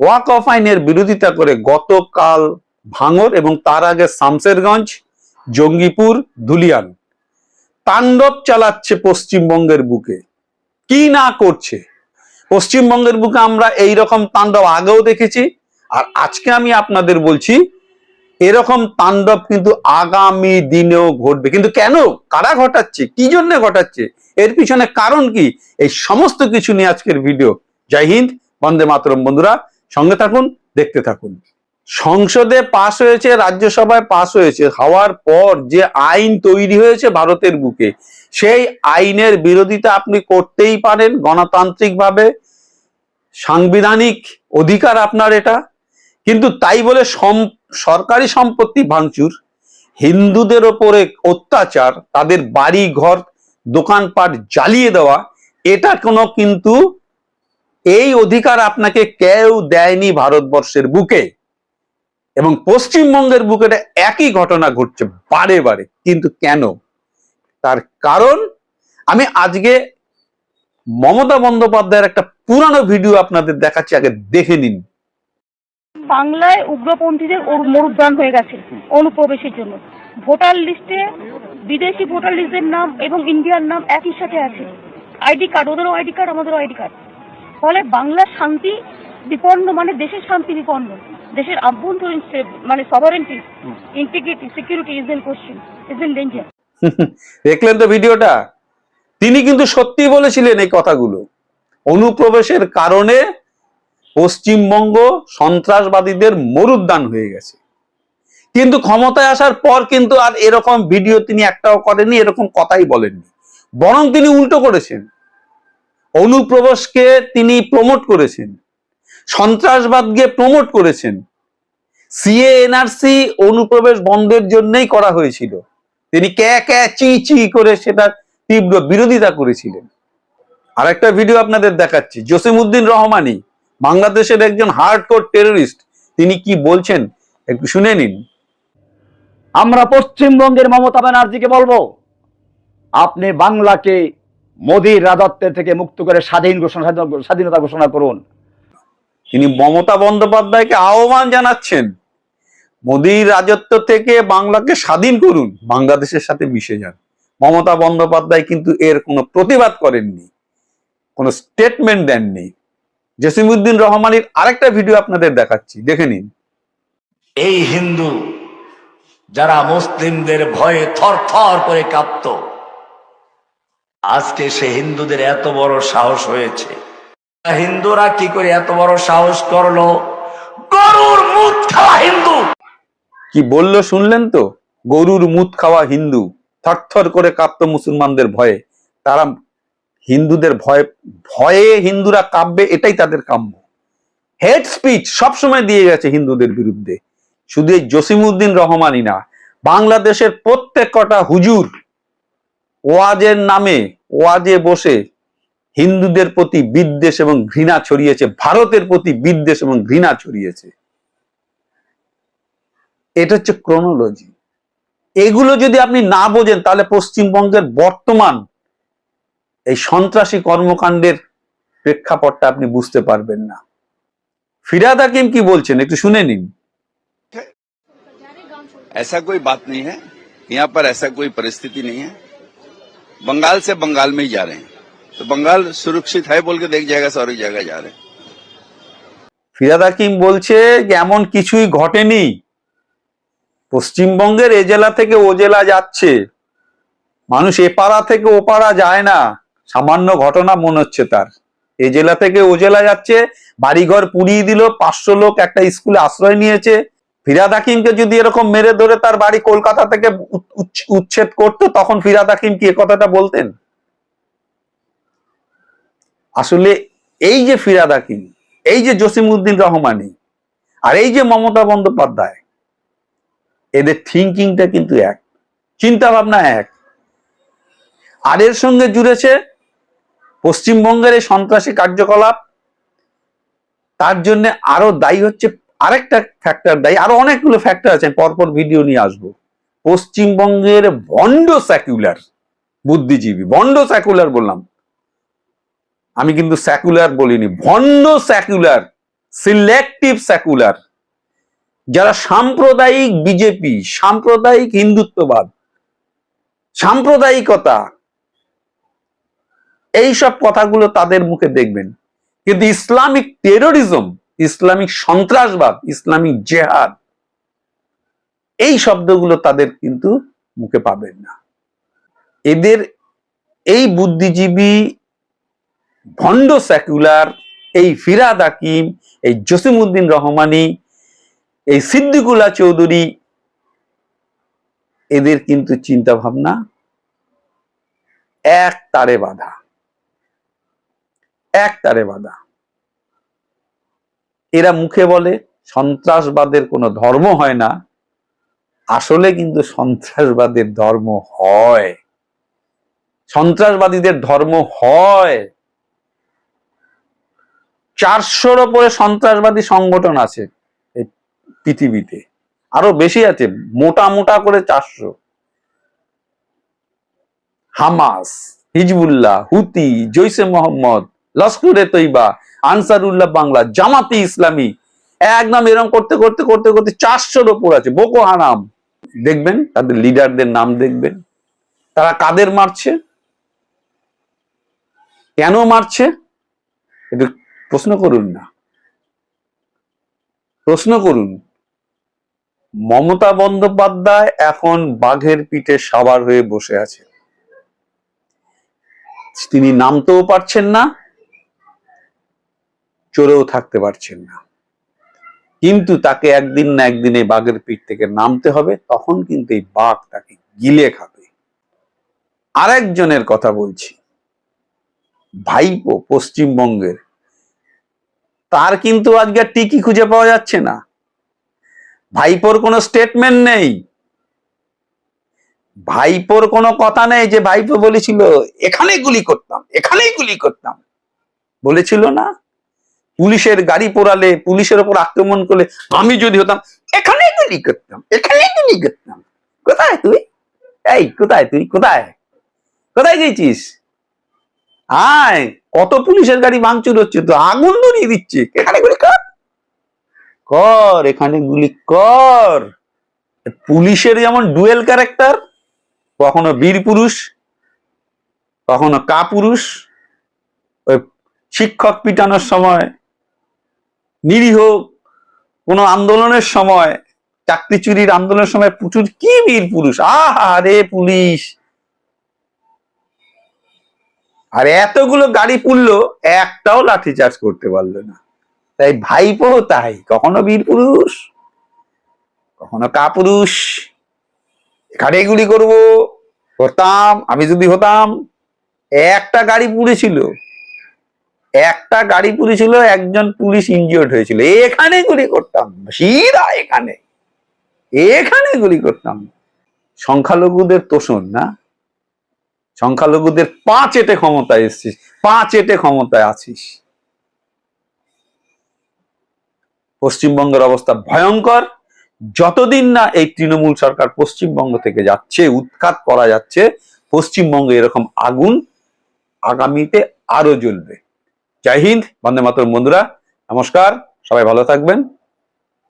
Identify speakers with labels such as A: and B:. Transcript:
A: Walk of আইনের বিরোধিতা করে গতকাল ভাঙর এবং তার আগে শামসেরগঞ্জ, জঙ্গিপুর, ধুলিয়ান। তাণ্ডব চালাচ্ছে পশ্চিমবঙ্গের বুকে। কি না করছে? পশ্চিমবঙ্গের বুকে আমরা এই রকম তাণ্ডব আগেও দেখেছি, আর আজকে আমি আপনাদের বলছি, এরকম তাণ্ডব কিন্তু আগামী দিনেও ঘটবে। কিন্তু কেন? কারা ঘটাচ্ছে? কি জন্য ঘটাচ্ছে? এর পিছনে কারণ কি? এই সমস্ত কিছু নিয়ে আজকের ভিডিও। জয় হিন্দ, বন্দে মাতরম। বন্ধুরা সঙ্গে থাকুন, দেখতে থাকুন। সংসদে পাশ হয়েছে, রাজ্যসভায় পাশ হয়েছে, হওয়ার পর যে আইন তৈরি হয়েছে ভারতের বুকে, সেই আইনের বিরোধিতা আপনি করতেই পারেন গণতান্ত্রিকভাবে। সাংবিধানিক অধিকার আপনার এটা। কিন্তু তাই বলে সরকারি সম্পত্তি ভাঙচুর, হিন্দুদের ওপরে অত্যাচার, তাদের বাড়ি ঘর দোকানপাট জ্বালিয়ে দেওয়া, এটা কোনো কিন্তু এই অধিকার আপনাকে কেউ দেয়নি ভারতবর্ষের বুকে। এবং পশ্চিমবঙ্গের বুকেটা একই ঘটনা ঘটছে বারে বারে। কিন্তু কেন? তার কারণ, আমি আজকে মমতা বন্দ্যোপাধ্যায়ের একটা পুরানো ভিডিও আপনাদের দেখাচ্ছি, আগে দেখে নিন।
B: বাংলায় উগ্রপন্থীদের মরুদ্যান হয়ে গেছে অনুপ্রবেশের জন্য। ভোটার লিস্টে বিদেশি ভোটার লিস্টের নাম এবং ইন্ডিয়ার নাম একই সাথে আছে। আইডি কার্ড, ওদেরও আইডি কার্ড, আমাদেরও আইডি কার্ড। ফলে বাংলার শান্তি বিপন্ন মানে দেশের শান্তি বিপন্ন দেশের আভ্যন্তরীণ মানে sovereignty integrity security is in question is in danger
A: দেখলেন তো ভিডিওটা? তিনি কিন্তু সত্যি বলেছিলেন এই কথাগুলো। অনুপ্রবেশের কারণে পশ্চিমবঙ্গ সন্ত্রাসবাদীদের মরুদ্যান হয়ে গেছে। কিন্তু ক্ষমতায় আসার পর কিন্তু আর এরকম ভিডিও তিনি একটাও করেননি এরকম কথাই বলেননি। বরং তিনি উল্টো করেছেন। অনুপ্রবেশকে তিনি প্রমোট করেছেন। সন্ত্রাসবাদকে প্রমোট করেছেন। সিএ এনআরসি অনুপ্রবেশ বন্ধের জন্যই করা হয়েছিল। তিনি ক্যা ক্যা চি চি করে সেটা তীব্র বিরোধিতা করেছিলেন। আরেকটা ভিডিও আপনাদের দেখাচ্ছি। জসিমউদ্দিন রহমানি, বাংলাদেশের একজন হার্ডকোর টেররিস্ট তিনি কি বলছেন একটু শুনে নিন।
C: আমরা পশ্চিমবঙ্গের মমতা ব্যানার্জিকে বলব, আপনি বাংলাকে মোদীর রাজত্বের থেকে মুক্ত করে স্বাধীন ঘোষণা স্বাধীনতা ঘোষণা করুন।
A: তিনি মমতা বন্দ্যোপাধ্যায়কে আহ্বান জানাচ্ছেন মোদীর রাজত্ব থেকে বাংলাকে স্বাধীন করুন বাংলাদেশের সাথে মিশে যান। মমতা বন্দ্যোপাধ্যায় কিন্তু এর কোনো প্রতিবাদ করেননি কোনো স্টেটমেন্ট দেননি। জসিমউদ্দিন রহমানির আরেকটা ভিডিও আপনাদের দেখাচ্ছি দেখে নিন।
D: এই হিন্দু যারা মুসলিমদের ভয়ে থর থর করে কাঁপত আজকে সে হিন্দুদের এত বড় সাহস হয়েছে। হিন্দুরা কি করে এত বড় সাহস করল? গরুর মুখ খাওয়া হিন্দু।
A: কি বলল শুনলেন তো? গরুর মুত খাওয়া হিন্দু। থরথর করে কাঁপতো মুসলমানদের ভয়ে। তারা হিন্দুদের ভয়ে ভয়ে হিন্দুরা কাঁপবে, এটাই তাদের কাম্য। হেড স্পিচ সবসময় দিয়ে গেছে হিন্দুদের বিরুদ্ধে। শুধু এই জসিমউদ্দিন রহমানই না, বাংলাদেশের প্রত্যেক কটা হুজুর ওয়াজের নামে ওয়াজে বসে হিন্দুদের প্রতি বিদ্বেষ এবং ঘৃণা ছড়িয়েছে ভারতের প্রতি বিদ্বেষ এবং ঘৃণা ছড়িয়েছে এটা হচ্ছে ক্রোনোলজি এগুলো যদি আপনি না বোঝেন তাহলে পশ্চিমবঙ্গের বর্তমান এই সন্ত্রাসী কর্মকাণ্ডের প্রেক্ষাপটটা আপনি বুঝতে পারবেন না ফিরাদ হাকিম কি বলছেন একটু শুনে নিন
E: ऐसा कोई बात नहीं है यहाँ पर ऐसा कोई परिस्थिति नहीं है बंगाल से बंगाल में ही जा रहे हैं तो बंगाल सुरक्षित है बोल के देख जाएगा सारी जगह जा रहे हैं
A: ফিরাদ হাকিম বলছে যে এমন কিছুই ঘটেনি পশ্চিমবঙ্গের এ জেলা থেকে ও জেলা যাচ্ছে মানুষ এ পাড়া থেকে ও পাড়া যায় না সামান্য ঘটনা মনে হচ্ছে তার এ জেলা থেকে ও জেলা যাচ্ছে বাড়িঘর পুড়িয়ে দিল পাঁচশো লোক একটা স্কুলে আশ্রয় নিয়েছে ফিরাদ হাকিমকে যদি এরকম মেরে ধরে তার বাড়ি কলকাতা থেকে উচ্ছ- উচ্ছ- উচ্ছেদ করতো, তখন ফিরাদ হাকিম কি কথাটা বলতেন? আসলে এই যে ফিরাদ হাকিম, এই যে জসিমউদ্দিন রহমানি, আর এই যে মমতা বন্দ্যোপাধ্যায়, এদের থিঙ্কিংটা কিন্তু এক চিন্তা ভাবনা এক। আর এর সঙ্গে জুড়েছে পশ্চিমবঙ্গের এই সন্ত্রাসী কার্যকলাপ, তার জন্য আরও দায়ী হচ্ছে আরেকটা ফ্যাক্টর দেয়, আরও অনেকগুলো ফ্যাক্টর আছে, পরপর ভিডিও নিয়ে আসব। পশ্চিমবঙ্গের ভণ্ড সেকুলার বুদ্ধিজীবী ভণ্ড স্যাকুলার বললাম। আমি কিন্তু সেকুলার বলিনি ভণ্ড স্যাকুলার সিলেক্টিভ সেকুলার যারা সাম্প্রদায়িক বিজেপি সাম্প্রদায়িক হিন্দুত্ববাদ, সাম্প্রদায়িকতা, এইসব কথাগুলো তাদের মুখে দেখবেন। কিন্তু ইসলামিক টেরোরিজম ইসলামিক সন্ত্রাসবাদ, ইসলামিক জেহাদ, এই শব্দগুলো তাদের কিন্তু মুখে পাবেন না। এদের এই বুদ্ধিজীবী ভণ্ড সেকুলার এই ফিরাদ হাকিম, এই জসিমউদ্দিন রহমানি, এই সিদ্দিকুল্লাহ চৌধুরী, এদের কিন্তু চিন্তা ভাবনা এক তারে বাধা। এক তারে বাধা। এরা মুখে বলে, সন্ত্রাসবাদের কোনো ধর্ম হয় না। আসলে কিন্তু সন্ত্রাসবাদের ধর্ম হয়। সন্ত্রাসবাদীদের ধর্ম হয়। চারশোর ওপরে সন্ত্রাসবাদী সংগঠন আছে এই পৃথিবীতে। আরও বেশি আছে, মোটা মোটা করে চারশো। Hamas, Hezbollah, Houthi Jaish-e Mohammed, Lashkar-e Taiba Ansarullah Bangla, জামাতি ইসলামী। একদম এরকম করতে করতে করতে করতে চারশোর ওপর আছে, বোকো হারাম। দেখবেন তাদের লিডারদের নাম দেখবেন। তারা কাদের মারছে? কেন মারছে? একটু প্রশ্ন করুন না। প্রশ্ন করুন। মমতা বন্দ্যোপাধ্যায় এখন বাঘের পিঠে সাবার হয়ে বসে আছে। তিনি নামতেও পারছেন না। চড়েও থাকতে পারছেন না। কিন্তু তাকে একদিন না একদিন এই বাঘের পিঠ থেকে নামতে হবে, তখন কিন্তু এই বাঘ তাকে গিলে খাবে। আরেকজনের কথা বলছি। ভাইপো পশ্চিমবঙ্গের। তার কিন্তু আজকে টিকি খুঁজে পাওয়া যাচ্ছে না। ভাইপোর কোনো স্টেটমেন্ট নেই। ভাইপোর কোনো কথা নেই যে ভাইপো বলেছিল এখানে গুলি করতাম, এখানেই গুলি করতাম। বলেছিল না? পুলিশের গাড়ি পোড়ালে, পুলিশের ওপর আক্রমণ করলে আমি যদি হতাম, এখানেই গুলি করতাম, এখানেই গুলি করতাম। কোথায় তুই? এই, কোথায় তুই? কোথায়? কোথায় গেছিস? আয়, কত পুলিশের গাড়ি ভাঙচুর হচ্ছে তো, আগুন ধরিয়ে দিচ্ছে, এখানে গুলি কর। কর, এখানে গুলি কর। পুলিশের যেমন ডুয়েল ক্যারেক্টার, কখনো বীর পুরুষ, কখনো কা পুরুষ, ওই শিক্ষক পিটানোর সময় নিরীহ কোনো আন্দোলনের সময়, চাকরি চুরির আন্দোলনের সময় প্রচুর কি বীর পুরুষ? আহা রে পুলিশ! আর এতগুলো গাড়ি পুড়লো, একটাও লাঠি চার্জ করতে পারল না। তাই ভাইপো তাই, কখনো বীর পুরুষ, কখনো কাপুরুষ। এখানে গুলি করব হতাম আমি যদি হতাম, একটা গাড়ি পুড়েছিল একটা গাড়ি পুড়েছিল একজন পুলিশ ইনজিওর্ড হয়েছিল। এখানে গুলি করতাম। সিধা এখানে। এখানে গুলি করতাম। সংখ্যালঘুদের তোষণ না। সংখ্যালঘুদের পাঁচ এটে ক্ষমতায় এসছিস, পাঁচ এটে ক্ষমতায় আছিস। পশ্চিমবঙ্গের অবস্থা ভয়ঙ্কর। যতদিন না এই তৃণমূল সরকার পশ্চিমবঙ্গ থেকে যাচ্ছে, উৎখাত করা যাচ্ছে, পশ্চিমবঙ্গে এরকম আগুন আগামীতে আরও জ্বলবে। জয় হিন্দ বন্দে মাতর বন্ধুরা নমস্কার সবাই ভালো থাকবেন।